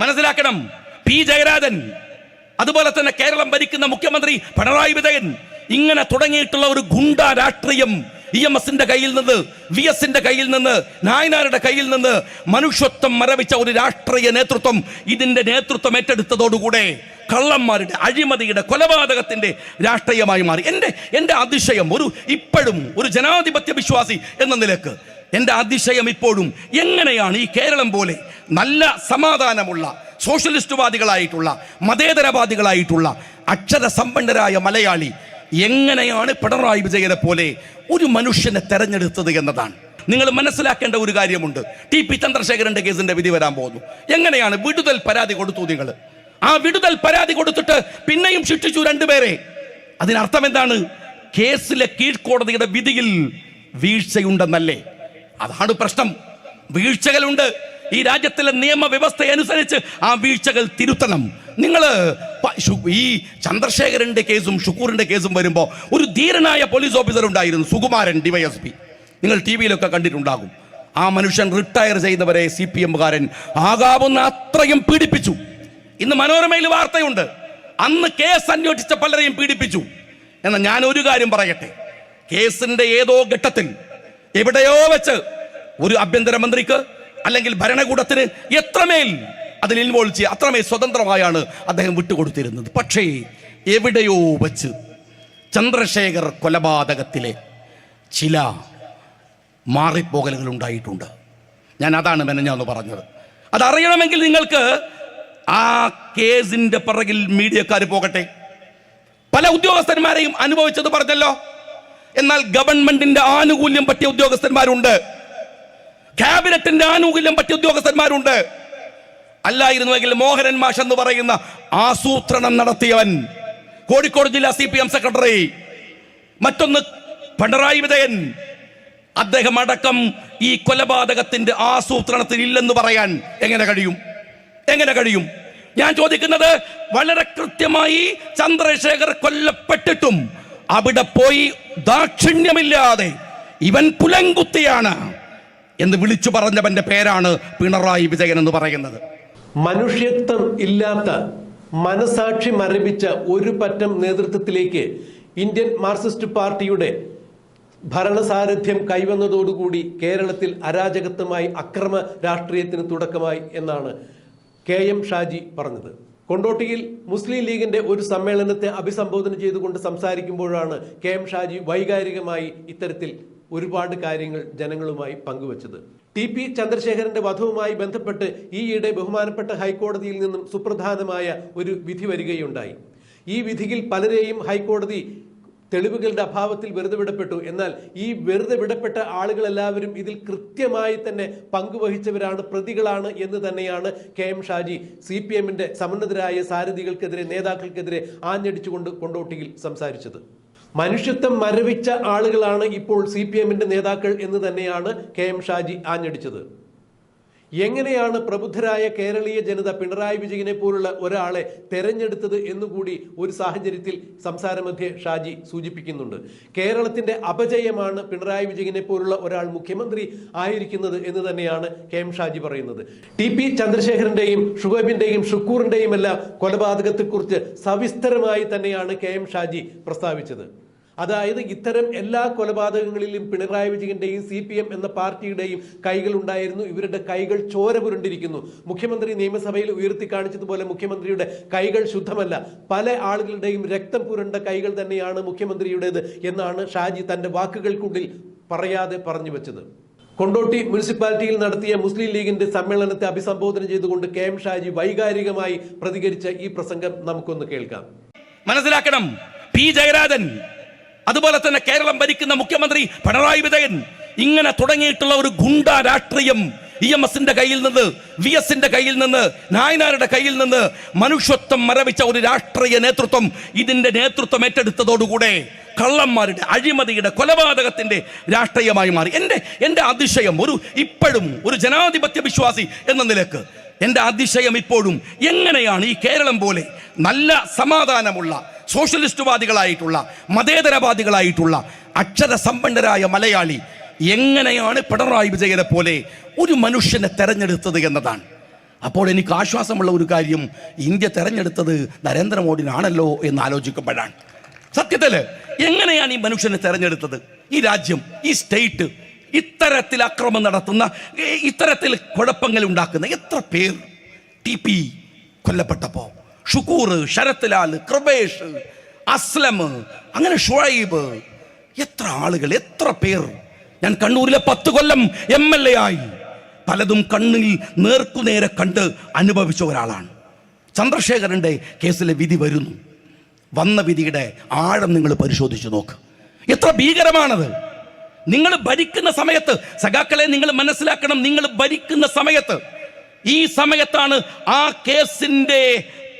മനസ്സിലാക്കണം. പി. ജയരാജൻ അതുപോലെ തന്നെ കേരളം ഭരിക്കുന്ന മുഖ്യമന്ത്രി പിണറായി വിജയൻ ഇങ്ങനെ തുടങ്ങിയിട്ടുള്ള ഒരു ഗുണ്ട രാഷ്ട്രീയം ഇ എം എസിന്റെ കയ്യിൽ നിന്ന് വി എസിന്റെ കയ്യിൽ നിന്ന് നായനാരുടെ കയ്യിൽ നിന്ന് മനുഷ്യത്വം മരവിച്ച ഒരു രാഷ്ട്രീയ നേതൃത്വം ഇതിന്റെ നേതൃത്വം ഏറ്റെടുത്തതോടുകൂടെ കള്ളന്മാരുടെ അഴിമതിയുടെ കൊലപാതകത്തിന്റെ രാഷ്ട്രീയമായി മാറി. എന്റെ എന്റെ അതിശയം ഒരു ഇപ്പോഴും ഒരു ജനാധിപത്യ വിശ്വാസി എന്ന നിലയ്ക്ക് എന്റെ അതിശയം ഇപ്പോഴും എങ്ങനെയാണ് ഈ കേരളം പോലെ നല്ല സമാധാനമുള്ള സോഷ്യലിസ്റ്റുവാദികളായിട്ടുള്ള മതേതരവാദികളായിട്ടുള്ള അക്ഷര സമ്പന്നരായ മലയാളി എങ്ങനെയാണ് പിണറായി വിജയനെ പോലെ ഒരു മനുഷ്യനെ തെരഞ്ഞെടുത്തത് എന്നതാണ്. നിങ്ങൾ മനസ്സിലാക്കേണ്ട ഒരു കാര്യമുണ്ട്. ടി പി ചന്ദ്രശേഖരന്റെ കേസിന്റെ വിധി വരാൻ പോകുന്നു. എങ്ങനെയാണ് വിടുതൽ പരാതി കൊടുത്തു നിങ്ങൾ? ആ വിടുതൽ പരാതി കൊടുത്തിട്ട് പിന്നെയും ശിക്ഷിച്ചു രണ്ടുപേരെ. അതിനർത്ഥം എന്താണ്? കേസിലെ കീഴ്ക്കോടതിയുടെ വിധിയിൽ വീഴ്ചയുണ്ടെന്നല്ലേ? അതാണ് പ്രശ്നം. വീഴ്ചകളുണ്ട്. ഈ രാജ്യത്തിലെ നിയമവ്യവസ്ഥ അനുസരിച്ച് ആ വീഴ്ചകൾ തിരുത്തണം. നിങ്ങൾ ഈ ചന്ദ്രശേഖരന്റെ കേസും ഷുക്കൂറിന്റെ കേസും വരുമ്പോൾ ഒരു ധീരനായ പോലീസ് ഓഫീസർ ഉണ്ടായിരുന്നു സുകുമാരൻ ഡിവൈഎസ്പി നിങ്ങൾ ടി വിയിലൊക്കെ കണ്ടിട്ടുണ്ടാകും. ആ മനുഷ്യൻ റിട്ടയർ ചെയ്തവരെ സി പി എമ്മുകാരൻ ആകാവുന്ന അത്രയും പീഡിപ്പിച്ചു. ഇന്ന് മനോരമയിൽ വാർത്തയുണ്ട്. അന്ന് കേസ് അന്വേഷിച്ച പലരെയും പീഡിപ്പിച്ചു. എന്നാൽ ഞാൻ ഒരു കാര്യം പറയട്ടെ. കേസിന്റെ ഏതോ ഘട്ടത്തിൽ എവിടെയോ വെച്ച് ഒരു ആഭ്യന്തരമന്ത്രിക്ക് അല്ലെങ്കിൽ ഭരണകൂടത്തിന് എത്രമേൽ അതിൽ ഇൻവോൾവ് ചെയ്യുക അത്രമേൽ സ്വതന്ത്രമായാണ് അദ്ദേഹം വിട്ടുകൊടുത്തിരുന്നത്. പക്ഷേ എവിടെയോ വച്ച് ചന്ദ്രശേഖർ കൊലപാതകത്തിലെ ചില മാറിപ്പോകലുകൾ ഉണ്ടായിട്ടുണ്ട്. ഞാൻ അതാണ് മെനഞ്ഞാന്ന് പറഞ്ഞത്. അതറിയണമെങ്കിൽ നിങ്ങൾക്ക് ആ കേസിന്റെ പിറകിൽ മീഡിയക്കാർ പോകട്ടെ. പല ഉദ്യോഗസ്ഥന്മാരെയും അനുഭവിച്ചത് പറഞ്ഞല്ലോ. എന്നാൽ ഗവൺമെന്റിന്റെ ആനുകൂല്യം പറ്റിയ ഉദ്യോഗസ്ഥന്മാരുണ്ട്. ക്യാബിനറ്റിന്റെ ആനുകൂല്യം പറ്റിയ ഉദ്യോഗസ്ഥന്മാരുണ്ട്. അല്ലായിരുന്നുവെങ്കിൽ മോഹനൻ മാഷ് എന്ന് പറയുന്ന ആസൂത്രണം നടത്തിയവൻ കോഴിക്കോട് ജില്ലാ സി പി എം സെക്രട്ടറി മറ്റൊന്ന് പിണറായി വിജയൻ. അദ്ദേഹം അടക്കം ഈ കൊലപാതകത്തിന്റെ ആസൂത്രണത്തിൽ ഇല്ലെന്ന് പറയാൻ എങ്ങനെ കഴിയും? എങ്ങനെ കഴിയും? ഞാൻ ചോദിക്കുന്നത് വളരെ കൃത്യമായി ചന്ദ്രശേഖർ കൊല്ലപ്പെട്ടിട്ടും അവിടെ പോയി ദാക്ഷിണ്യമില്ലാതെ ഇവൻ പുലങ്കുത്തിയാണ് എന്ന് വിളിച്ചു പറഞ്ഞവന്റെ പേരാണ് പിണറായി വിജയൻ എന്ന് പറയുന്നത്. മനുഷ്യത്വം ഇല്ലാത്ത മനസാക്ഷി മരവിച്ച ഒരു പറ്റം നേതൃത്വത്തിലേക്ക് ഇന്ത്യൻ മാർക്സിസ്റ്റ് പാർട്ടിയുടെ ഭരണസാരഥ്യം കൈവന്നതോടുകൂടി കേരളത്തിൽ അരാജകത്വമായി അക്രമ രാഷ്ട്രീയത്തിന് തുടക്കമായി എന്നാണ് കെ എം ഷാജി പറഞ്ഞത്. കൊണ്ടോട്ടിയിൽ മുസ്ലിം ലീഗിന്റെ ഒരു സമ്മേളനത്തെ അഭിസംബോധന ചെയ്തുകൊണ്ട് സംസാരിക്കുമ്പോഴാണ് കെ എം ഷാജി വൈകാരികമായി ഇത്തരത്തിൽ ഒരുപാട് കാര്യങ്ങൾ ജനങ്ങളുമായി പങ്കുവച്ചത്. ടി പി ചന്ദ്രശേഖരന്റെ വധവുമായി ബന്ധപ്പെട്ട് ഈയിടെ ബഹുമാനപ്പെട്ട ഹൈക്കോടതിയിൽ നിന്നും സുപ്രധാനമായ ഒരു വിധി വരികയുണ്ടായി. ഈ വിധിയിൽ പലരെയും ഹൈക്കോടതി തെളിവുകളുടെ അഭാവത്തിൽ വെറുതെ വിടപ്പെട്ടു. എന്നാൽ ഈ വെറുതെ വിടപ്പെട്ട ആളുകളെല്ലാവരും ഇതിൽ കൃത്യമായി തന്നെ പങ്കുവഹിച്ചവരാണ് പ്രതികളാണ് എന്ന് തന്നെയാണ് K M Shaji C P എമ്മിന്റെ സമന്നതരായ സാരഥികൾക്കെതിരെ നേതാക്കൾക്കെതിരെ ആഞ്ഞടിച്ചുകൊണ്ട് കൊണ്ടോട്ടിയിൽ സംസാരിച്ചത്. മനുഷ്യത്വം മരവിച്ച ആളുകളാണ് ഇപ്പോൾ സി പി എമ്മിന്റെ നേതാക്കൾ എന്ന് തന്നെയാണ് കെ എം ഷാജി ആഞ്ഞടിച്ചത്. എങ്ങനെയാണ് പ്രബുദ്ധരായ കേരളീയ ജനത പിണറായി വിജയനെ പോലുള്ള ഒരാളെ തെരഞ്ഞെടുത്തത് എന്നുകൂടി ഒരു സാഹചര്യത്തിൽ സംസാരമധ്യേ ഷാജി സൂചിപ്പിക്കുന്നുണ്ട്. കേരളത്തിന്റെ അപജയമാണ് പിണറായി വിജയനെ പോലുള്ള ഒരാൾ മുഖ്യമന്ത്രി ആയിരിക്കുന്നത് എന്ന് തന്നെയാണ് കെ എം ഷാജി പറയുന്നത്. ടി പി ചന്ദ്രശേഖരന്റെയും ഷുഹൈബിന്റെയും ഷുക്കൂറിന്റെയും എല്ലാം കൊലപാതകത്തെക്കുറിച്ച് സവിസ്തരമായി തന്നെയാണ് കെ എം ഷാജി പ്രസ്താവിച്ചത്. അതായത് ഇത്തരം എല്ലാ കൊലപാതകങ്ങളിലും പിണറായി വിജയന്റെയും സി പി എം എന്ന പാർട്ടിയുടെയും കൈകൾ ഉണ്ടായിരുന്നു ഇവരുടെ കൈകൾ ചോര പുരണ്ടിരിക്കുന്നു. മുഖ്യമന്ത്രി നിയമസഭയിൽ ഉയർത്തി കാണിച്ചതുപോലെ മുഖ്യമന്ത്രിയുടെ കൈകൾ ശുദ്ധമല്ല. പല ആളുകളുടെയും രക്തം പുരണ്ട കൈകൾ തന്നെയാണ് മുഖ്യമന്ത്രിയുടേത് എന്നാണ് ഷാജി തന്റെ വാക്കുകൾക്കുള്ളിൽ പറയാതെ പറഞ്ഞു വെച്ചത്. കൊണ്ടോട്ടി മുനിസിപ്പാലിറ്റിയിൽ നടത്തിയ മുസ്ലിം ലീഗിന്റെ സമ്മേളനത്തെ അഭിസംബോധന ചെയ്തുകൊണ്ട് കെ എം ഷാജി വൈകാരികമായി പ്രതികരിച്ച ഈ പ്രസംഗം നമുക്കൊന്ന് കേൾക്കാം. മനസ്സിലാക്കണം. പി ജയരാജൻ അതുപോലെ തന്നെ കേരളം ഭരിക്കുന്ന മുഖ്യമന്ത്രി പിണറായി വിജയൻ ഇങ്ങനെ തുടങ്ങിയിട്ടുള്ള ഒരു ഗുണ്ട രാഷ്ട്രീയം ഇ എം എസിന്റെ കയ്യിൽ നിന്ന് വി എസിന്റെ കയ്യിൽ നിന്ന് നായനാരുടെ കയ്യിൽ നിന്ന് മനുഷ്യത്വം മരവിച്ച ഒരു രാഷ്ട്രീയ നേതൃത്വം ഇതിന്റെ നേതൃത്വം ഏറ്റെടുത്തതോടുകൂടെ കള്ളന്മാരുടെ അഴിമതിയുടെ കൊലപാതകത്തിന്റെ രാഷ്ട്രീയമായി മാറി. എന്റെ എന്റെ അതിശയം ഒരു ഇപ്പോഴും ഒരു ജനാധിപത്യ വിശ്വാസി എന്ന നിലയ്ക്ക് എന്റെ അതിശയം ഇപ്പോഴും എങ്ങനെയാണ് ഈ കേരളം പോലെ നല്ല സമാധാനമുള്ള സോഷ്യലിസ്റ്റുവാദികളായിട്ടുള്ള മതേതരവാദികളായിട്ടുള്ള അക്ഷര സമ്പന്നരായ മലയാളി എങ്ങനെയാണ് പിണറായി വിജയനെ പോലെ ഒരു മനുഷ്യനെ തെരഞ്ഞെടുത്തത് എന്നതാണ്. അപ്പോൾ എനിക്ക് ആശ്വാസമുള്ള ഒരു കാര്യം ഇന്ത്യ തെരഞ്ഞെടുത്തത് നരേന്ദ്രമോദിനാണല്ലോ എന്ന് ആലോചിക്കുമ്പോഴാണ്. സത്യത്തിൽ എങ്ങനെയാണ് ഈ മനുഷ്യനെ തെരഞ്ഞെടുത്തത്? ഈ രാജ്യം ഈ സ്റ്റേറ്റ് ഇത്തരത്തിൽ അക്രമം നടത്തുന്ന ഇത്തരത്തിൽ കുഴപ്പങ്ങൾ ഉണ്ടാക്കുന്ന എത്ര പേർ ടി പി കൊല്ലപ്പെട്ടപ്പോ ഷുക്കൂർ ശരത്ലാൽ കൃപേഷ് അസ്ലം അങ്ങനെ ഷുഹൈബ് എത്ര ആളുകൾ എത്ര പേർ. ഞാൻ കണ്ണൂരിലെ പത്ത് കൊല്ലം എം എൽ എ ആയി. പലതും കണ്ണിൽ നേർക്കുനേരെ കണ്ട് അനുഭവിച്ച ഒരാളാണ്. ചന്ദ്രശേഖരന്റെ കേസിലെ വിധി വരുന്നു. വന്ന വിധിയുടെ ആഴം നിങ്ങൾ പരിശോധിച്ച് നോക്ക്. എത്ര ഭീകരമാണത്. നിങ്ങൾ ഭരിക്കുന്ന സമയത്ത് സഖാക്കളെ നിങ്ങൾ മനസ്സിലാക്കണം നിങ്ങൾ ഭരിക്കുന്ന സമയത്ത്. ഈ സമയത്താണ് ആ കേസിന്റെ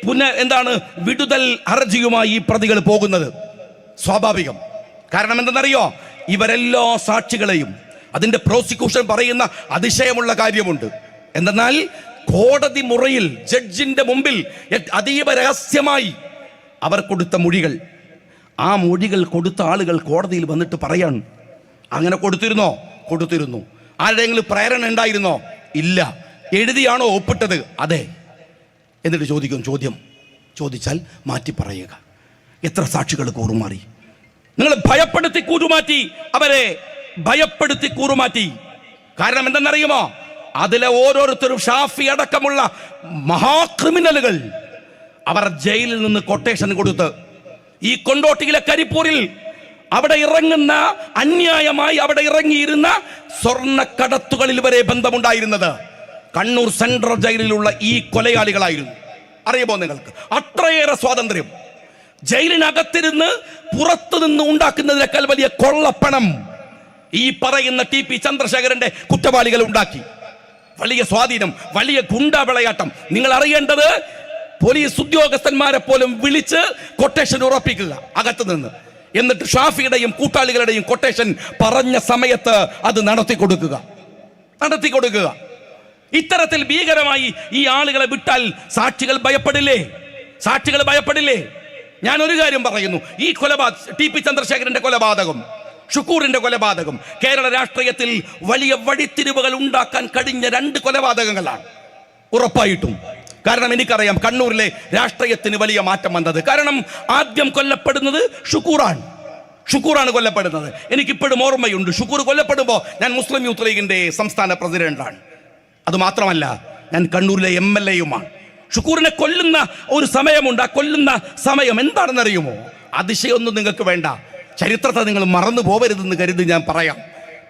പുന എന്താണ് വിടുതൽ ഹർജിയുമായി ഈ പ്രതികൾ പോകുന്നത്? സ്വാഭാവികം. കാരണം എന്തെന്നറിയോ? ഇവരെല്ലാ സാക്ഷികളെയും അതിന്റെ പ്രോസിക്യൂഷൻ പറയുന്ന അതിശയമുള്ള കാര്യമുണ്ട്. എന്തെന്നാൽ കോടതി മുറിയിൽ ജഡ്ജിന്റെ മുമ്പിൽ അതീവ രഹസ്യമായി അവർ കൊടുത്ത മൊഴികൾ. ആ മൊഴികൾ കൊടുത്ത ആളുകൾ കോടതിയിൽ വന്നിട്ട് പറയാൻ അങ്ങനെ കൊടുത്തിരുന്നോ? കൊടുത്തിരുന്നു. ആരുടെയെങ്കിലും പ്രേരണ ഉണ്ടായിരുന്നോ? ഇല്ല. എഴുതിയാണോ ഒപ്പിട്ടത്? അതെ. എന്നിട്ട് ചോദിക്കും ചോദ്യം. ചോദിച്ചാൽ മാറ്റി പറയുക. എത്ര സാക്ഷികൾ കൂറുമാറി? നിങ്ങൾ ഭയപ്പെടുത്തി കൂറുമാറ്റി അവരെ ഭയപ്പെടുത്തി കൂറുമാറ്റി. കാരണം എന്തെന്നറിയുമോ? അതിലെ ഓരോരുത്തരും ഷാഫി അടക്കമുള്ള മഹാക്രിമിനലുകൾ അവർ ജയിലിൽ നിന്ന് കൊട്ടേഷൻ കൊടുത്ത് ഈ കൊണ്ടോട്ടിയിലെ കരിപ്പൂരിൽ അവിടെ ഇറങ്ങുന്ന അന്യായമായി അവിടെ ഇറങ്ങിയിരുന്ന സ്വർണക്കടത്തുകളിൽ വരെ ബന്ധമുണ്ടായിരുന്നത്. കണ്ണൂർ സെൻട്രൽ ജയിലിലുള്ള ഈ കൊലയാളികളായിരുന്നു. അറിയുമോ നിങ്ങൾക്ക്? അത്രയേറെ സ്വാതന്ത്ര്യം. ജയിലിനകത്തിരുന്ന് പുറത്തു നിന്ന് ഉണ്ടാക്കുന്നതിനേക്കാൾ വലിയ കൊള്ളപ്പണം ഈ പറയുന്ന ടി പി ചന്ദ്രശേഖരന്റെ കുറ്റവാളികൾ ഉണ്ടാക്കി. വലിയ സ്വാധീനം വലിയ ഗുണ്ടാ വിളയാട്ടം. നിങ്ങൾ അറിയേണ്ടത് പോലീസ് ഉദ്യോഗസ്ഥന്മാരെ പോലും വിളിച്ച് കൊട്ടേഷൻ ഉറപ്പിക്കുക അകത്ത് നിന്ന്. എന്നിട്ട് ഷാഫിയുടെയും കൂട്ടാളികളുടെയും കൊട്ടേഷൻ പറഞ്ഞ സമയത്ത് അത് നടത്തി കൊടുക്കുക നടത്തി കൊടുക്കുക ഇത്തരത്തിൽ ഭീകരമായി ഈ ആളുകളെ വിട്ടാൽ സാക്ഷികൾ ഭയപ്പെടില്ലേ? സാക്ഷികൾ ഭയപ്പെടില്ലേ? ഞാൻ ഒരു കാര്യം പറയുന്നു. ഈ കൊലപാത ടി പി ചന്ദ്രശേഖരന്റെ കൊലപാതകം ഷുക്കൂറിന്റെ കൊലപാതകം കേരള രാഷ്ട്രീയത്തിൽ വലിയ വഴിത്തിരിവുകൾ ഉണ്ടാക്കാൻ കഴിഞ്ഞ രണ്ട് കൊലപാതകങ്ങളാണ്. ഉറപ്പായിട്ടും. കാരണം എനിക്കറിയാം കണ്ണൂരിലെ രാഷ്ട്രീയത്തിന് വലിയ മാറ്റം വന്നത്. കാരണം ആദ്യം കൊല്ലപ്പെടുന്നത് ഷുക്കൂറാണ്. ഷുക്കൂറാണ് കൊല്ലപ്പെടുന്നത്. എനിക്കിപ്പോഴും ഓർമ്മയുണ്ട്. ഷുക്കൂർ കൊല്ലപ്പെടുമ്പോൾ ഞാൻ മുസ്ലിം യൂത്ത് ലീഗിന്റെ സംസ്ഥാന പ്രസിഡന്റാണ്. അത് മാത്രമല്ല ഞാൻ കണ്ണൂരിലെ എം എൽ എയുമാണ്. ഷുക്കൂറിനെ കൊല്ലുന്ന ഒരു സമയമുണ്ട് ആ കൊല്ലുന്ന സമയം എന്താണെന്നറിയുമോ? അതിശയൊന്നും നിങ്ങൾക്ക് വേണ്ട. ചരിത്രത്തെ നിങ്ങൾ മറന്നു പോകരുതെന്ന് കരുതി ഞാൻ പറയാം.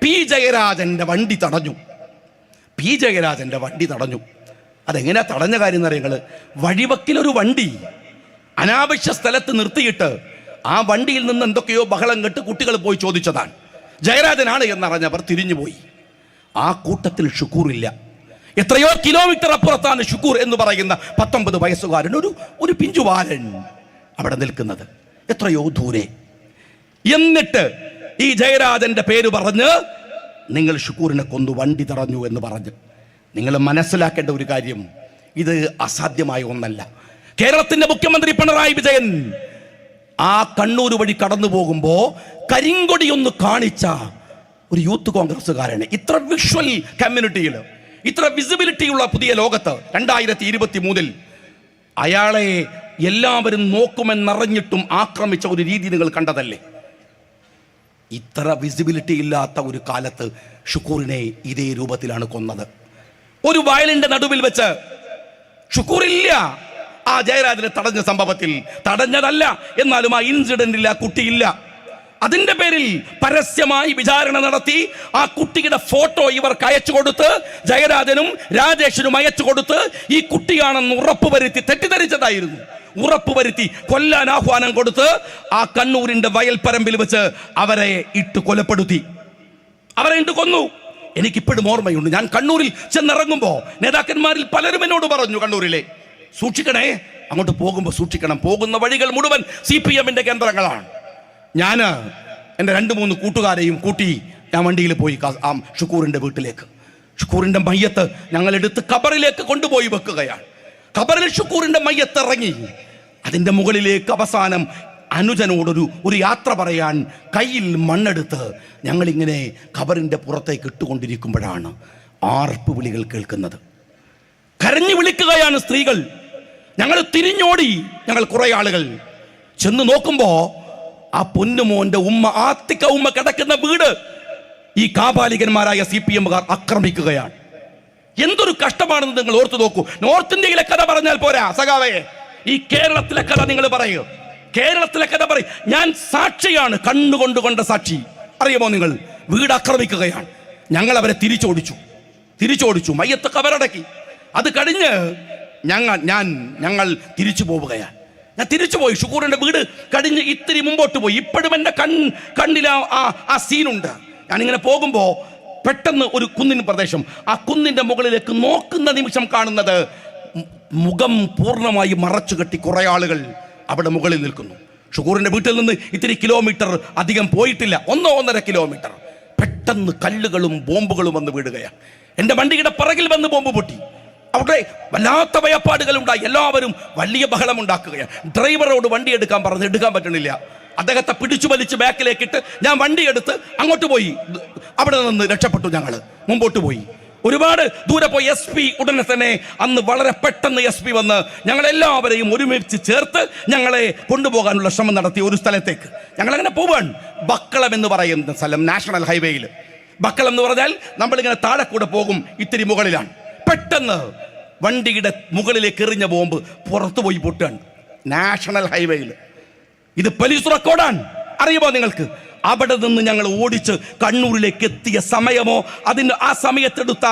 പി ജയരാജന്റെ വണ്ടി തടഞ്ഞു. പി ജയരാജന്റെ വണ്ടി തടഞ്ഞു. അതെങ്ങനെയാ തടഞ്ഞ കാര്യം എന്നറിയങ്ങൾ വഴിവക്കിലൊരു വണ്ടി അനാവശ്യ സ്ഥലത്ത് നിർത്തിയിട്ട് ആ വണ്ടിയിൽ നിന്ന് എന്തൊക്കെയോ ബഹളം കെട്ട് കുട്ടികൾ പോയി ചോദിച്ചതാണ്. ജയരാജനാണ് എന്നറിഞ്ഞവർ തിരിഞ്ഞുപോയി. ആ കൂട്ടത്തിൽ ഷുക്കൂറില്ല. എത്രയോ കിലോമീറ്റർ അപ്പുറത്താണ് ഷുക്കൂർ എന്ന് പറയുന്ന പത്തൊമ്പത് വയസ്സുകാരൻ ഒരു ഒരു പിഞ്ചുബാലൻ അവിടെ നിൽക്കുന്നത്. എത്രയോ ദൂരെ. എന്നിട്ട് ഈ ജയരാജന്റെ പേര് പറഞ്ഞ് നിങ്ങൾ ഷുക്കൂറിനെ കൊന്നു വണ്ടി തടഞ്ഞു എന്ന് പറഞ്ഞ്. നിങ്ങൾ മനസ്സിലാക്കേണ്ട ഒരു കാര്യം ഇത് അസാധ്യമായ ഒന്നല്ല. കേരളത്തിന്റെ മുഖ്യമന്ത്രി പിണറായി വിജയൻ ആ കണ്ണൂർ വഴി കടന്നു പോകുമ്പോൾ കരിങ്കൊടിയൊന്ന് കാണിച്ച ഒരു യൂത്ത് കോൺഗ്രസ്സുകാരനെ. ഇത്ര വിഷ്വൽ കമ്മ്യൂണിറ്റിയിൽ ഇത്ര വിസിബിലിറ്റി ഉള്ള പുതിയ ലോകത്ത് രണ്ടായിരത്തി ഇരുപത്തി മൂന്നിൽ അയാളെ എല്ലാവരും നോക്കുമെന്നറിഞ്ഞിട്ടും ആക്രമിച്ച ഒരു രീതി നിങ്ങൾ കണ്ടതല്ലേ? ഇത്ര വിസിബിലിറ്റി ഇല്ലാത്ത ഒരു കാലത്ത് ഷുക്കൂറിനെ ഇതേ രൂപത്തിലാണ് കൊന്നത്. ഒരു വയലിന്റെ നടുവിൽ വെച്ച് ഷുക്കൂറില്ല. ആ ജയരാജനെ തടഞ്ഞ സംഭവത്തിൽ തടഞ്ഞതല്ല. എന്നാലും ആ ഇൻസിഡന്റിൽ ആ കുട്ടിയില്ല. അതിന്റെ പേരിൽ പരസ്യമായി വിചാരണ നടത്തി ആ കുട്ടിയുടെ ഫോട്ടോ ഇവർക്ക് അയച്ചു കൊടുത്ത് ജയരാജനും രാജേഷിനും അയച്ചു കൊടുത്ത് ഈ കുട്ടിയാണെന്ന് ഉറപ്പുവരുത്തി തെറ്റിദ്ധരിച്ചതായിരുന്നു. ഉറപ്പ് ഉറപ്പുവരുത്തി കൊല്ലാൻ ആഹ്വാനം കൊടുത്ത് ആ കണ്ണൂരിന്റെ വയൽപ്പരമ്പിൽ വെച്ച് അവരെ ഇട്ട് കൊലപ്പെടുത്തി. അവരെ ഇട്ട് കൊന്നു. എനിക്കിപ്പോഴും ഓർമ്മയുണ്ട്. ഞാൻ കണ്ണൂരിൽ ചെന്നിറങ്ങുമ്പോൾ നേതാക്കന്മാരിൽ പലരും എന്നോട് പറഞ്ഞു കണ്ണൂരിലെ സൂക്ഷിക്കണേ. അങ്ങോട്ട് പോകുമ്പോൾ സൂക്ഷിക്കണം. പോകുന്ന വഴികൾ മുഴുവൻ സി പി എമ്മിന്റെ കേന്ദ്രങ്ങളാണ്. ഞാൻ എന്റെ രണ്ട് മൂന്ന് കൂട്ടുകാരെയും കൂട്ടി ഞാൻ വണ്ടിയിൽ പോയി ആ ഷുക്കൂറിന്റെ വീട്ടിലേക്ക്. ഷുക്കൂറിന്റെ മയ്യത്ത് ഞങ്ങളെടുത്ത് കബറിലേക്ക് കൊണ്ടുപോയി വെക്കുകയാണ്. കബറിൽ ഷുക്കൂറിന്റെ മയ്യത്ത് ഇറങ്ങി. അതിന്റെ മുകളിലേക്ക് അവസാനം അനുജനോടൊരു ഒരു യാത്ര പറയാൻ കയ്യിൽ മണ്ണെടുത്ത് ഞങ്ങളിങ്ങനെ ഖബറിന്റെ പുറത്തേക്ക് ഇട്ടുകൊണ്ടിരിക്കുമ്പോഴാണ് ആർപ്പ് വിളികൾ കേൾക്കുന്നത്. കരഞ്ഞു വിളിക്കുകയാണ് സ്ത്രീകൾ. ഞങ്ങൾ തിരിഞ്ഞോടി ഞങ്ങൾ കുറേ ആളുകൾ ചെന്ന് നോക്കുമ്പോ ആ പൊന്നുമോന്റെ ഉമ്മ ആത്തിക്ക ഉമ്മ കിടക്കുന്ന വീട് ഈ കാപാലികന്മാരായ സി പി എമ്മുകാർ ആക്രമിക്കുകയാണ്. എന്തൊരു കഷ്ടമാണെന്ന് നിങ്ങൾ ഓർത്തു നോക്കൂ. നോർത്ത് ഇന്ത്യയിലെ കഥ പറഞ്ഞാൽ പോരാ സഖാവേ. ഈ കേരളത്തിലെ കഥ നിങ്ങൾ പറയൂ. കേരളത്തിലെ കഥ പറയും. ഞാൻ സാക്ഷിയാണ് കണ്ണുകൊണ്ട് കൊണ്ട സാക്ഷി. അറിയുമോ നിങ്ങൾ? വീട് ആക്രമിക്കുകയാണ്. ഞങ്ങൾ അവരെ തിരിച്ചോടിച്ചു. തിരിച്ചോടിച്ചു. മയ്യത്ത് കവരടക്കി അത് കഴിഞ്ഞ് ഞങ്ങൾ ഞാൻ ഞങ്ങൾ തിരിച്ചു പോവുകയാണ്. ഞാൻ തിരിച്ചു പോയി. ഷുക്കൂറിന്റെ വീട് കഴിഞ്ഞ് ഇത്തിരി മുമ്പോട്ട് പോയി. ഇപ്പോഴും എന്റെ കൺ കണ്ണിൽ ആ ആ സീനുണ്ട്. ഞാനിങ്ങനെ പോകുമ്പോൾ പെട്ടെന്ന് ഒരു കുന്നിൻ പ്രദേശം. ആ കുന്നിന്റെ മുകളിലേക്ക് നോക്കുന്ന നിമിഷം കാണുന്നത് മുഖം പൂർണമായി മറച്ചു കെട്ടി കുറേ ആളുകൾ അവിടെ മുകളിൽ നിൽക്കുന്നു. ഷുക്കൂറിന്റെ വീട്ടിൽ നിന്ന് ഇത്തിരി കിലോമീറ്റർ അധികം പോയിട്ടില്ല. ഒന്നോ ഒന്നര കിലോമീറ്റർ. പെട്ടെന്ന് കല്ലുകളും ബോംബുകളും വന്ന് വീടുകയാണ് എന്റെ വണ്ടിയുടെ പിറകിൽ വന്ന് ബോംബ് പൊട്ടി. അവിടെ വല്ലാത്ത ഭയപ്പാടുകൾ ഉണ്ടായി. എല്ലാവരും വലിയ ബഹളം ഉണ്ടാക്കുകയാണ്. ഡ്രൈവറോട് വണ്ടി എടുക്കാൻ പറഞ്ഞ്. എടുക്കാൻ പറ്റണില്ല. അദ്ദേഹത്തെ പിടിച്ചു വലിച്ച് ബാക്കിലേക്കിട്ട് ഞാൻ വണ്ടി എടുത്ത് അങ്ങോട്ട് പോയി. അവിടെ നിന്ന് രക്ഷപ്പെട്ടു ഞങ്ങൾ മുമ്പോട്ട് പോയി. ഒരുപാട് ദൂരെ പോയി എസ് പി ഉടനെ തന്നെ അന്ന് വളരെ പെട്ടെന്ന് എസ് പി വന്ന് ഞങ്ങളെല്ലാവരെയും ഒരുമിച്ച് ചേർത്ത് ഞങ്ങളെ കൊണ്ടുപോകാനുള്ള ശ്രമം നടത്തി ഒരു സ്ഥലത്തേക്ക്. ഞങ്ങളങ്ങനെ പോവാണ്. ബക്കളം എന്ന് പറയുന്ന സ്ഥലം നാഷണൽ ഹൈവേയിൽ ബക്കളം എന്ന് പറഞ്ഞാൽ നമ്മളിങ്ങനെ താഴെ കൂടെ പോകും ഇത്തിരി മുകളിലാണ്. പെട്ടെന്ന് വണ്ടിയുടെ മുകളിലേക്ക് എറിഞ്ഞ ബോംബ് പുറത്തു പോയി പൊട്ടുകയാണ്. നാഷണൽ ഹൈവേയിൽ. ഇത് പോലീസ് റെക്കോർഡാണ് അറിയുമോ നിങ്ങൾക്ക്? അവിടെ നിന്ന് ഞങ്ങൾ ഓടിച്ച് കണ്ണൂരിലേക്ക് എത്തിയ സമയമോ അതിന് ആ സമയത്തെടുത്ത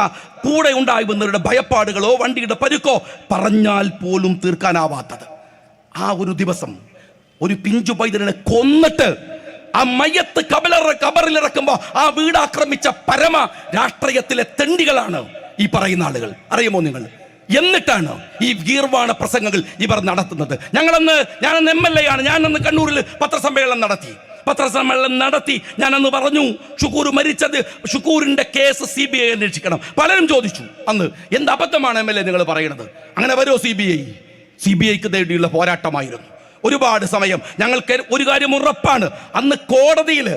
കൂടെ ഉണ്ടായി വന്നവരുടെ ഭയപ്പാടുകളോ വണ്ടിയുടെ പരുക്കോ പറഞ്ഞാൽ പോലും തീർക്കാനാവാത്തത്. ആ ഒരു ദിവസം ഒരു പിഞ്ചു പൈതലിനെ കൊന്നിട്ട് ആ മയ്യത്ത് കബലറ കബറിലിറക്കുമ്പോൾ ആ വീടാക്രമിച്ച പരമ രാഷ്ട്രീയത്തിലെ തെണ്ടികളാണ്. ഈ പറയുന്ന ആളുകൾ. അറിയുമോ നിങ്ങൾ? എന്നിട്ടാണ് ഈ ഗീർവാണ പ്രസംഗങ്ങൾ ഇവർ നടത്തുന്നത്. ഞങ്ങളന്ന് ഞാനന്ന് എം എൽ എ ആണ്. ഞാനന്ന് കണ്ണൂരിൽ പത്രസമ്മേളനം നടത്തി. പത്രസമ്മേളനം നടത്തി ഞാനന്ന് പറഞ്ഞു ഷുക്കൂർ മരിച്ചത് ഷുക്കൂറിന്റെ കേസ് സി ബി ഐ അന്വേഷിക്കണം. പലരും ചോദിച്ചു അന്ന് എന്ത് അബദ്ധമാണ് എം എൽ എ നിങ്ങൾ പറയുന്നത് അങ്ങനെ വരുമോ C B I C B ഐക്ക് തേടിയുള്ള പോരാട്ടമായിരുന്നു. ഒരുപാട് സമയം ഞങ്ങൾക്ക് ഒരു കാര്യം ഉറപ്പാണ്. അന്ന് കോടതിയിൽ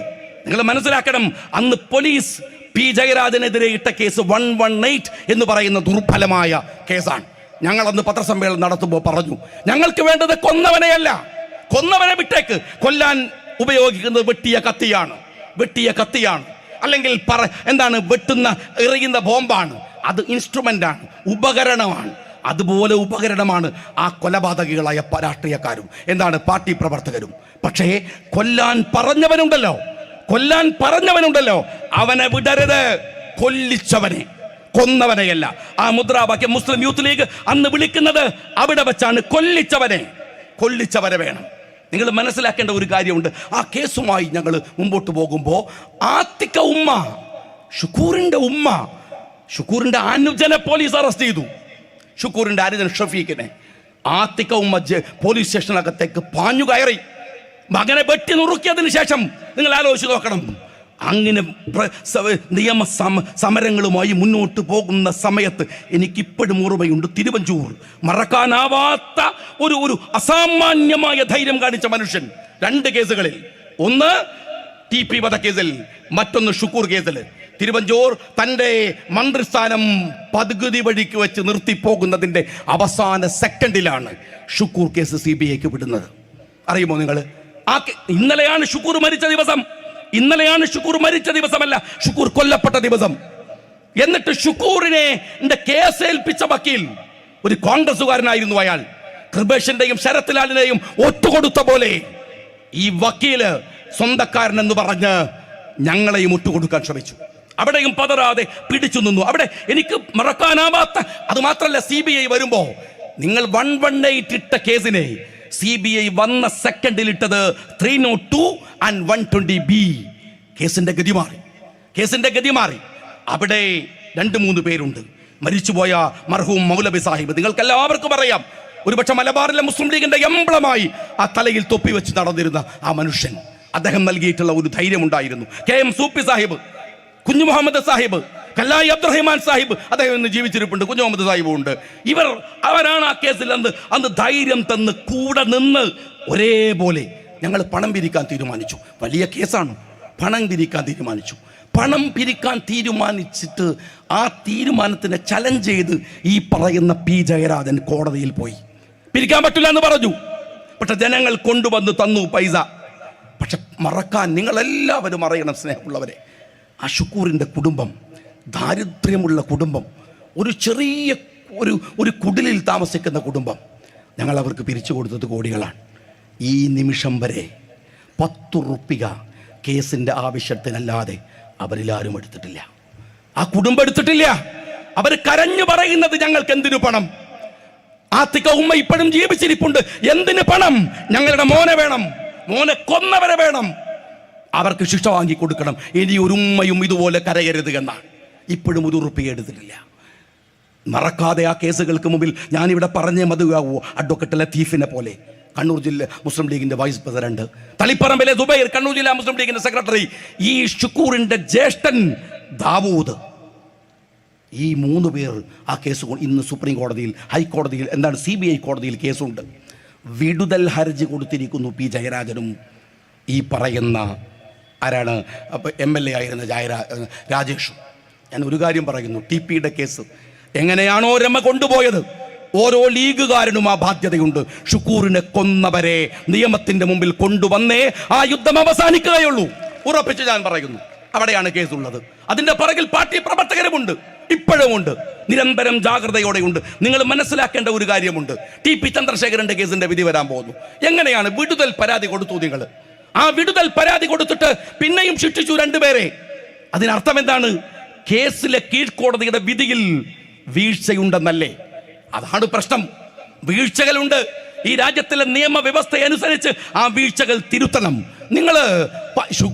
നിങ്ങൾ മനസ്സിലാക്കണം അന്ന് പോലീസ് പി. ജയരാജനെതിരെ ഇട്ട കേസ് വൺ വൺ എയ്റ്റ് എന്ന് പറയുന്ന ദുർബലമായ കേസാണ്. ഞങ്ങൾ അന്ന് പത്രസമ്മേളനം നടത്തുമ്പോൾ പറഞ്ഞു ഞങ്ങൾക്ക് വേണ്ടത് കൊന്നവനെയല്ല കൊന്നവനെ വിട്ടേക്ക്. കൊല്ലാൻ ഉപയോഗിക്കുന്നത് വെട്ടിയ കത്തിയാണ്. വെട്ടിയ കത്തിയാണ്. അല്ലെങ്കിൽ പറ എന്താണ് വെട്ടുന്ന എറിയുന്ന ബോംബാണ്. അത് ഇൻസ്ട്രുമെന്റാണ് ഉപകരണമാണ്. അതുപോലെ ഉപകരണമാണ് ആ കൊലപാതകികളായ രാഷ്ട്രീയക്കാരും എന്താണ് പാർട്ടി പ്രവർത്തകരും. പക്ഷേ കൊല്ലാൻ പറഞ്ഞവനുണ്ടല്ലോ. കൊല്ലാൻ പറഞ്ഞവനുണ്ടല്ലോ. അവനെ വിടരുത്. കൊല്ലിച്ചവനെ. കൊന്നവനെയല്ല. ആ മുദ്രാവാക്യം മുസ്ലിം യൂത്ത് ലീഗ് അന്ന് വിളിക്കുന്നത് അവിടെ വെച്ചാണ് കൊല്ലിച്ചവനെ. കൊല്ലിച്ചവനെ വേണം. നിങ്ങൾ മനസ്സിലാക്കേണ്ട ഒരു കാര്യമുണ്ട്. ആ കേസുമായി ഞങ്ങൾ മുമ്പോട്ട് പോകുമ്പോൾ ആത്തിക്ക ഉമ്മ ഷുക്കൂറിന്റെ ഉമ്മ ഷുക്കൂറിന്റെ അനുജനെ പോലീസ് അറസ്റ്റ് ചെയ്തു. ഷുക്കൂറിന്റെ അനുജൻ ഷഫീഖിനെ. ആത്തിക്ക ഉമ്മ പോലീസ് സ്റ്റേഷനകത്തേക്ക് പാഞ്ഞു കയറി. മകനെ വെട്ടി നുറുക്കിയതിന് ശേഷം നിങ്ങൾ ആലോചിച്ച് നോക്കണം. അങ്ങനെ നിയമ സമ സമരങ്ങളുമായി മുന്നോട്ട് പോകുന്ന സമയത്ത് എനിക്കിപ്പോഴും ഓർമ്മയുണ്ട് തിരുവഞ്ചൂർ. മറക്കാനാവാത്ത ഒരു ഒരു അസാമാന്യമായ ധൈര്യം കാണിച്ച മനുഷ്യൻ രണ്ട് കേസുകളിൽ. ഒന്ന് ടി പി വധക്കേസിൽ മറ്റൊന്ന് ഷുക്കൂർ കേസിൽ. തിരുവഞ്ചൂർ തന്റെ മന്ത്രിസ്ഥാനം പതുകുതി വഴിക്ക് വെച്ച് നിർത്തിപ്പോകുന്നതിന്റെ അവസാന സെക്കൻഡിലാണ് ഷുക്കൂർ കേസ് സി ബി ഐക്ക് വിടുന്നത്. അറിയുമോ നിങ്ങൾ? ആ ഇന്നലെയാണ് ഷുക്കൂർ മരിച്ച ദിവസം. ഇന്നലെയാണ് ഷുക്കൂർ മരിച്ച ദിവസമല്ല ഷുക്കൂർ കൊല്ലപ്പെട്ട ദിവസം. എന്നിട്ട് ഷുക്കൂറിനെ കേസ് ഏൽപ്പിച്ച വക്കീൽ ഒരു കോൺഗ്രസുകാരനായിരുന്നു അയാൾ. കൃപേഷിന്റെയും ശരത്ലാലിനെയും ഒത്തുകൊടുത്ത പോലെ ഈ വക്കീൽ സ്വന്തക്കാരൻ എന്ന് പറഞ്ഞ് ഞങ്ങളെയും ഒറ്റുകൊടുക്കാൻ ശ്രമിച്ചു. അവിടെയും പതറാതെ പിടിച്ചു നിന്നു. അവിടെ എനിക്ക് മറക്കാനാവാത്ത അത് മാത്രമല്ല സി ബി ഐ വരുമ്പോ നിങ്ങൾ വൺ വൺ എയ്റ്റ് ഇട്ട കേസിനെ സി ബി ഐ വന്ന സെക്കൻഡിൽ ഇട്ടത് three not two and one twenty B കേസിന്റെ ഗതി മാറി. കേസിന്റെ ഗതി മാറി. അവിടെ രണ്ട് മൂന്ന് പേരുണ്ട്. മരിച്ചുപോയ മർഹൂം മൗലബി സാഹിബ്. നിങ്ങൾക്ക് എല്ലാവർക്കും അറിയാം ഒരുപക്ഷെ മലബാറിലെ മുസ്ലിം ലീഗിന്റെ എംബ്ലമായി ആ തലയിൽ തൊപ്പി വെച്ച് നടന്നിരുന്ന ആ മനുഷ്യൻ. അദ്ദേഹം നൽകിയിട്ടുള്ള ഒരു ധൈര്യമുണ്ടായിരുന്നു. കെ എം സൂപ്പി സാഹിബ് കുഞ്ഞു മുഹമ്മദ് സാഹിബ് കല്ലായി അബ്ദുറഹിമാൻ സാഹിബ് അദ്ദേഹം ഇന്ന് ജീവിച്ചിരിപ്പുണ്ട് കുഞ്ഞു മുഹമ്മദ് സാഹിബും ഉണ്ട് ഇവർ അവരാണ് ആ കേസിൽ അന്ന് അന്ന് ധൈര്യം തന്ന് കൂടെ നിന്ന് ഒരേപോലെ ഞങ്ങൾ പണം പിരിക്കാൻ തീരുമാനിച്ചു. വലിയ കേസാണ്. പണം പിരിക്കാൻ തീരുമാനിച്ചു. പണം പിരിക്കാൻ തീരുമാനിച്ചിട്ട് ആ തീരുമാനത്തിനെ ചലഞ്ച് ചെയ്ത് ഈ പറയുന്ന പി ജയരാജൻ കോടതിയിൽ പോയി. പിരിക്കാൻ പറ്റില്ല എന്ന് പറഞ്ഞു. പക്ഷെ ജനങ്ങൾ കൊണ്ടുവന്ന് തന്നു പൈസ. പക്ഷെ മറക്കാൻ നിങ്ങളെല്ലാവരും അറിയണം സ്നേഹമുള്ളവരെ. ആ ഷുക്കൂറിന്റെ കുടുംബം ദാരിദ്ര്യമുള്ള കുടുംബം ഒരു ചെറിയ ഒരു ഒരു കുടിലിൽ താമസിക്കുന്ന കുടുംബം ഞങ്ങൾ അവർക്ക് പിരിച്ചു കൊടുത്തത് കോടികളാണ്. ഈ നിമിഷം വരെ പത്തു റുപ്പിക കേസിന്റെ ആവശ്യത്തിനല്ലാതെ അവരിലാരും എടുത്തിട്ടില്ല. ആ കുടുംബം എടുത്തിട്ടില്ല. അവർ കരഞ്ഞു പറയുന്നത് ഞങ്ങൾക്ക് എന്തിനു പണം? ആത്തിക്ക ഉമ്മ ഇപ്പോഴും ജീവിച്ചിരിപ്പുണ്ട്. എന്തിന് പണം? ഞങ്ങളുടെ മോനെ വേണം. മോനെ കൊന്നവരെ വേണം. അവർക്ക് ശിക്ഷ വാങ്ങി കൊടുക്കണം. ഇനി ഒരു ഉമ്മയും ഇതുപോലെ കരയരുത് എന്നാണ്. ഇപ്പോഴും ഒരു ഉറുപ്പിക എടുത്തിട്ടില്ല മറക്കാതെ ആ കേസുകൾക്ക് മുമ്പിൽ ഞാനിവിടെ പറഞ്ഞേ മതിയാവോ അഡ്വക്കറ്റ് ലത്തീഫിനെ പോലെ. കണ്ണൂർ ജില്ല മുസ്ലിം ലീഗിന്റെ വൈസ് പ്രസിഡന്റ് തളിപ്പറമ്പിലെ ദുബൈർ കണ്ണൂർ ജില്ലാ മുസ്ലിം ലീഗിന്റെ സെക്രട്ടറി ഈ ഷുക്കൂറിന്റെ ജ്യേഷ്ഠൻ ദാവൂദ്. ഈ മൂന്ന് പേർ ആ കേസ് ഇന്ന് സുപ്രീം കോടതിയിൽ ഹൈക്കോടതിയിൽ എന്താണ് സി ബി ഐ കോടതിയിൽ കേസുണ്ട്. വിടുതൽ ഹർജി കൊടുത്തിരിക്കുന്നു പി ജയരാജനും. ഈ പറയുന്ന ആരാണ്? എം എൽ എ ആയിരുന്ന ജയരാ രാജേഷും. ഞാൻ ഒരു കാര്യം പറയുന്നു. ടി പിയുടെ കേസ്. എങ്ങനെയാണോ രമ കൊണ്ടുപോയത്? ഓരോ ലീഗുകാരനും ആ ബാധ്യതയുണ്ട്. ഷുക്കൂറിനെ കൊന്നവരെ നിയമത്തിന്റെ മുമ്പിൽ കൊണ്ടുവന്നേ ആ യുദ്ധം അവസാനിക്കുകയുള്ളൂ. ഉറപ്പിച്ച് ഞാൻ പറയുന്നു അവിടെയാണ് കേസുള്ളത്. അതിന്റെ പിറകിൽ പാർട്ടി പ്രവർത്തകരുമുണ്ട്. ഇപ്പോഴുമുണ്ട് നിരന്തരം ജാഗ്രതയോടെയുണ്ട്. നിങ്ങൾ മനസ്സിലാക്കേണ്ട ഒരു കാര്യമുണ്ട്. ടി പി ചന്ദ്രശേഖരന്റെ കേസിന്റെ വിധി വരാൻ പോകുന്നു. എങ്ങനെയാണ് വിടുതൽ പരാതി കൊടുത്തു നിങ്ങൾ? ആ വിടുതൽ പരാതി കൊടുത്തിട്ട് പിന്നെയും ശിക്ഷിച്ചു രണ്ടുപേരെ. അതിനർത്ഥം എന്താണ്? കേസിലെ കീഴ്ക്കോടതിയുടെ വിധിയിൽ വീഴ്ചയുണ്ടെന്നല്ലേ? അതാണ് പ്രശ്നം. വീഴ്ചകളുണ്ട്. ഈ രാജ്യത്തിലെ നിയമവ്യവസ്ഥ അനുസരിച്ച് ആ വീഴ്ചകൾ തിരുത്തണം. നിങ്ങൾ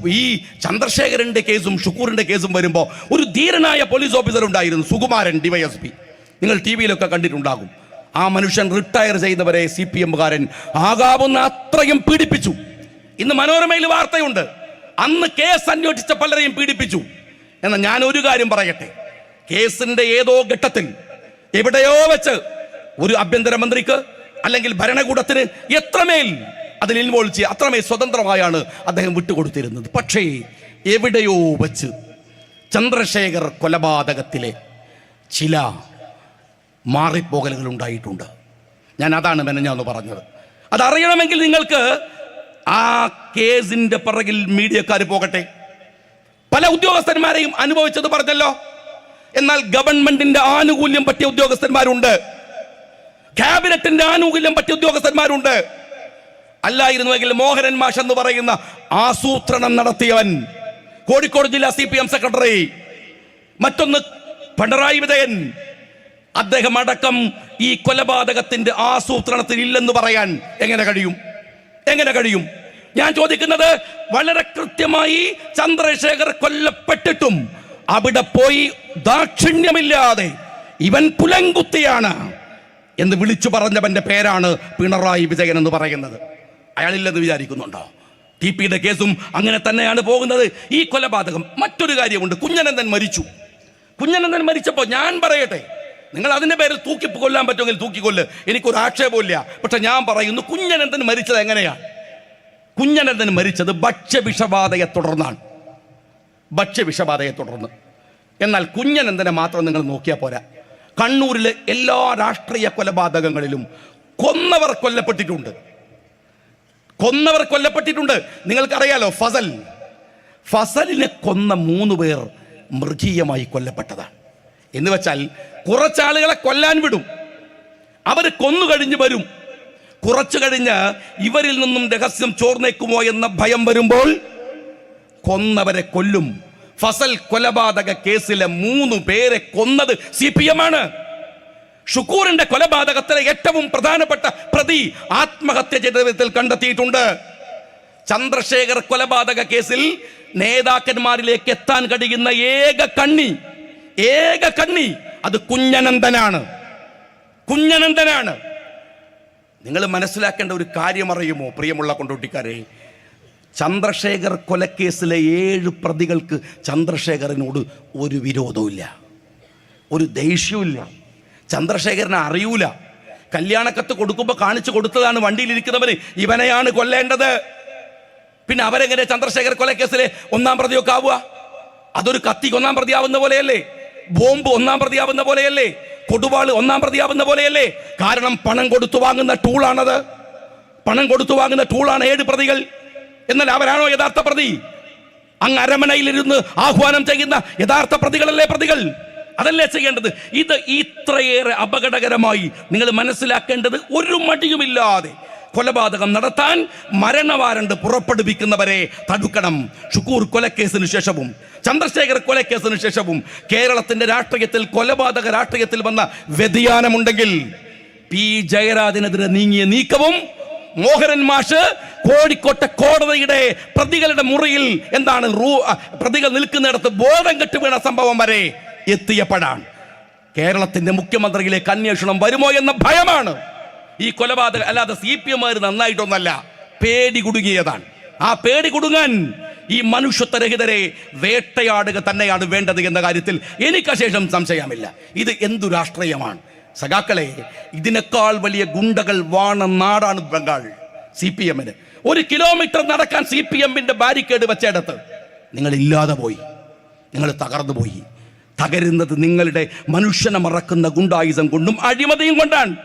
ഈ ചന്ദ്രശേഖരന്റെ കേസും ഷുക്കൂറിന്റെ കേസും വരുമ്പോൾ ഒരു ധീരനായ പോലീസ് ഓഫീസർ ഉണ്ടായിരുന്നു സുകുമാരൻ ഡിവൈഎസ്പി. നിങ്ങൾ ടി വിയിലൊക്കെ കണ്ടിട്ടുണ്ടാകും. ആ മനുഷ്യൻ റിട്ടയർ ചെയ്തവരെ സി പി എമ്മുകാരൻ ആകാവുന്ന അത്രയും പീഡിപ്പിച്ചു. ഇന്ന് മനോരമയിൽ വാർത്തയുണ്ട്. അന്ന് കേസ് അന്വേഷിച്ച പലരെയും പീഡിപ്പിച്ചു. എന്നാൽ ഞാൻ ഒരു കാര്യം പറയട്ടെ. കേസിന്റെ ഏതോ ഘട്ടത്തിൽ എവിടെയോ വെച്ച് ഒരു ആഭ്യന്തരമന്ത്രിക്ക് അല്ലെങ്കിൽ ഭരണകൂടത്തിന് എത്രമേൽ അതിൽ ഇൻവോൾവ് ചെയ്യുക അത്രമേൽ സ്വതന്ത്രമായാണ് അദ്ദേഹം വിട്ടുകൊടുത്തിരുന്നത്. പക്ഷേ എവിടെയോ വച്ച് ചന്ദ്രശേഖർ കൊലപാതകത്തിലെ ചില മാറിപ്പോകലുകൾ ഉണ്ടായിട്ടുണ്ട്. ഞാൻ അതാണ് മെനഞ്ഞാന്ന് പറഞ്ഞത്. അതറിയണമെങ്കിൽ നിങ്ങൾക്ക് ആ കേസിന്റെ പിറകിൽ മീഡിയക്കാർ പോകട്ടെ. പല ഉദ്യോഗസ്ഥന്മാരെയും അനുഭവിച്ചത് പറഞ്ഞല്ലോ. എന്നാൽ ഗവൺമെന്റിന്റെ ആനുകൂല്യം പറ്റിയ ഉദ്യോഗസ്ഥന്മാരുണ്ട്. ക്യാബിനറ്റിന്റെ ആനുകൂല്യം പറ്റിയ ഉദ്യോഗസ്ഥന്മാരുണ്ട്. അല്ലായിരുന്നുവെങ്കിൽ മോഹനൻ മാഷ് എന്ന് പറയുന്ന ആസൂത്രണം നടത്തിയവൻ കോഴിക്കോട് ജില്ലാ സി പി എം സെക്രട്ടറി മറ്റൊന്ന് പിണറായി വിജയൻ. അദ്ദേഹം അടക്കം ഈ കൊലപാതകത്തിന്റെ ആസൂത്രണത്തിൽ ഇല്ലെന്ന് പറയാൻ എങ്ങനെ കഴിയും? എങ്ങനെ കഴിയും? ഞാൻ ചോദിക്കുന്നത് വളരെ കൃത്യമായി ചന്ദ്രശേഖർ കൊല്ലപ്പെട്ടിട്ടും അവിടെ പോയി ദാക്ഷിണ്യമില്ലാതെ ഇവൻ പുലങ്കുത്തിയാണ് എന്ന് വിളിച്ചു പറഞ്ഞവന്റെ പേരാണ് പിണറായി വിജയൻ എന്ന് പറയുന്നത്. അയാളില്ലെന്ന് വിചാരിക്കുന്നുണ്ടോ? ടി പിയുടെ കേസും അങ്ങനെ തന്നെയാണ് പോകുന്നത്. ഈ കൊലപാതകം മറ്റൊരു കാര്യമുണ്ട്. കുഞ്ഞനന്ദൻ മരിച്ചു. കുഞ്ഞനന്ദൻ മരിച്ചപ്പോൾ ഞാൻ പറയട്ടെ നിങ്ങൾ അതിന്റെ പേരിൽ തൂക്കി കൊല്ലാൻ പറ്റുമെങ്കിൽ തൂക്കിക്കൊല്ല്. എനിക്കൊരു ആക്ഷേപമില്ല പക്ഷെ ഞാൻ പറയുന്നു കുഞ്ഞനന്ദൻ മരിച്ചത് എങ്ങനെയാണ് കുഞ്ഞനന്ദൻ മരിച്ചത് ഭക്ഷ്യവിഷബാധയെ തുടർന്നാണ്. ഭക്ഷ്യവിഷബാധയെ തുടർന്ന്. എന്നാൽ കുഞ്ഞനന്ദനെ മാത്രം നിങ്ങൾ നോക്കിയാൽ പോരാ. കണ്ണൂരിലെ എല്ലാ രാഷ്ട്രീയ കൊലപാതകങ്ങളിലും കൊന്നവർ കൊല്ലപ്പെട്ടിട്ടുണ്ട്. കൊന്നവർ കൊല്ലപ്പെട്ടിട്ടുണ്ട്. നിങ്ങൾക്കറിയാലോ ഫസൽ. ഫസലിനെ കൊന്ന മൂന്ന് പേർ മൃഗീയമായി കൊല്ലപ്പെട്ടതാണ്. എന്ന് വെച്ചാൽ കുറച്ചാളുകളെ കൊല്ലാൻ വിടും. അവർ കൊന്നു കഴിഞ്ഞ് വരും. കുറച്ചു കഴിഞ്ഞ് ഇവരിൽ നിന്നും രഹസ്യം ചോർന്നേക്കുമോ എന്ന ഭയം വരുമ്പോൾ കൊന്നവരെ കൊല്ലും. ഫസൽ കൊലപാതക കേസിലെ മൂന്ന് പേരെ കൊന്നത് സി പി എം ആണ് ഷുക്കൂറിന്റെ കൊലപാതകത്തിലെ ഏറ്റവും പ്രധാനപ്പെട്ട പ്രതി ആത്മഹത്യ ചെയ്ത വിധത്തിൽ കണ്ടെത്തിയിട്ടുണ്ട്. ചന്ദ്രശേഖർ കൊലപാതക കേസിൽ നേതാക്കന്മാരിലേക്ക് എത്താൻ കഴിയുന്ന ഏക കണ്ണി ഏക കണ്ണി അത് കുഞ്ഞനന്ദനാണ് കുഞ്ഞനന്ദനാണ് നിങ്ങൾ മനസ്സിലാക്കേണ്ട ഒരു കാര്യം അറിയുമോ പ്രിയമുള്ള കൊണ്ടോട്ടിക്കാരെ? ചന്ദ്രശേഖർ കൊലക്കേസിലെ ഏഴ് പ്രതികൾക്ക് ചന്ദ്രശേഖരനോട് ഒരു വിരോധവുമില്ല. ഒരു ദേഷ്യവുമില്ല. ചന്ദ്രശേഖരനെ അറിയൂല. കല്യാണക്കത്ത് കൊടുക്കുമ്പോൾ കാണിച്ചു കൊടുത്തതാണ് വണ്ടിയിലിരിക്കുന്നവന് ഇവനെയാണ് കൊല്ലേണ്ടത്. പിന്നെ അവരെങ്ങനെ ചന്ദ്രശേഖർ കൊലക്കേസിലെ ഒന്നാം പ്രതിയൊക്കെ ആവുക? അതൊരു കത്തിക്ക് ഒന്നാം പ്രതിയാവുന്ന പോലെയല്ലേ? ബോംബ് ഒന്നാം പ്രതിയാവുന്ന പോലെയല്ലേ? കൊടുവാൾ ഒന്നാം പ്രതിയാവുന്ന പോലെയല്ലേ? കാരണം പണം കൊടുത്തു വാങ്ങുന്ന ടൂളാണത്. പണം കൊടുത്തു വാങ്ങുന്ന ടൂളാണ് ഏഴ് പ്രതികൾ. എന്നാൽ അവരാണോ യഥാർത്ഥ പ്രതി? അങ്ങ് അരമനയിലിരുന്ന് ആഹ്വാനം ചെയ്യുന്ന യഥാർത്ഥ പ്രതികളല്ലേ പ്രതികൾ? അതല്ലേ ചെയ്യേണ്ടത്? ഇത് ഇത്രയേറെ അപകടകരമായി നിങ്ങൾ മനസ്സിലാക്കേണ്ടത് ഒരു മടിയുമില്ലാതെ കൊലപാതകം നടത്താൻ മരണവാരണ്ട് പുറപ്പെടുവിക്കുന്നവരെ തടുക്കണം. ഷുക്കൂർ കൊലക്കേസിന് ശേഷവും ചന്ദ്രശേഖർ കൊലക്കേസിന് ശേഷവും കേരളത്തിന്റെ രാഷ്ട്രീയത്തിൽ കൊലപാതക രാഷ്ട്രീയത്തിൽ വന്ന വ്യതിയാനമുണ്ടെങ്കിൽ പി ജയരാജനെതിരെ നീങ്ങിയ നീക്കവും മോഹനൻ മാഷ് കോഴിക്കോട്ടെ കോടതിയുടെ പ്രതികളുടെ മുറിയിൽ എന്താണ് റൂ പ്രതികൾ നിൽക്കുന്നിടത്ത് ബോധം കെട്ട് വീണ സംഭവം വരെ എത്തിയപ്പോഴാണ് കേരളത്തിന്റെ മുഖ്യമന്ത്രിയിലേക്ക് അന്വേഷണം വരുമോ എന്ന ഭയമാണ്. ഈ കൊലപാതക അല്ലാതെ സി പി എം നന്നായിട്ടൊന്നല്ല പേടി കുടുങ്ങിയതാണ്. ആ പേടി കുടുങ്ങാൻ ഈ മനുഷ്യത്വരഹിതരെ വേട്ടയാടുക തന്നെയാണ് വേണ്ടത് എന്ന കാര്യത്തിൽ എനിക്ക് ശേഷം സംശയമില്ല. ഇത് എന്തു രാഷ്ട്രീയമാണ്? സഖാക്കളെ ഇതിനേക്കാൾ വലിയ ഗുണ്ടകൾ വാണ നാടാണ് ബംഗാൾ സി പി എമ്മിന്. ഒരു കിലോമീറ്റർ നടക്കാൻ സി പി എമ്മിന്റെ ബാരിക്കേഡ് വെച്ചിടത്ത് നിങ്ങൾ ഇല്ലാതെ പോയി. നിങ്ങൾ തകർന്നു പോയി. തകരുന്നത് നിങ്ങളുടെ മനുഷ്യനെ മറക്കുന്ന ഗുണ്ടായുധം കൊണ്ടും അഴിമതിയും കൊണ്ടാണ്.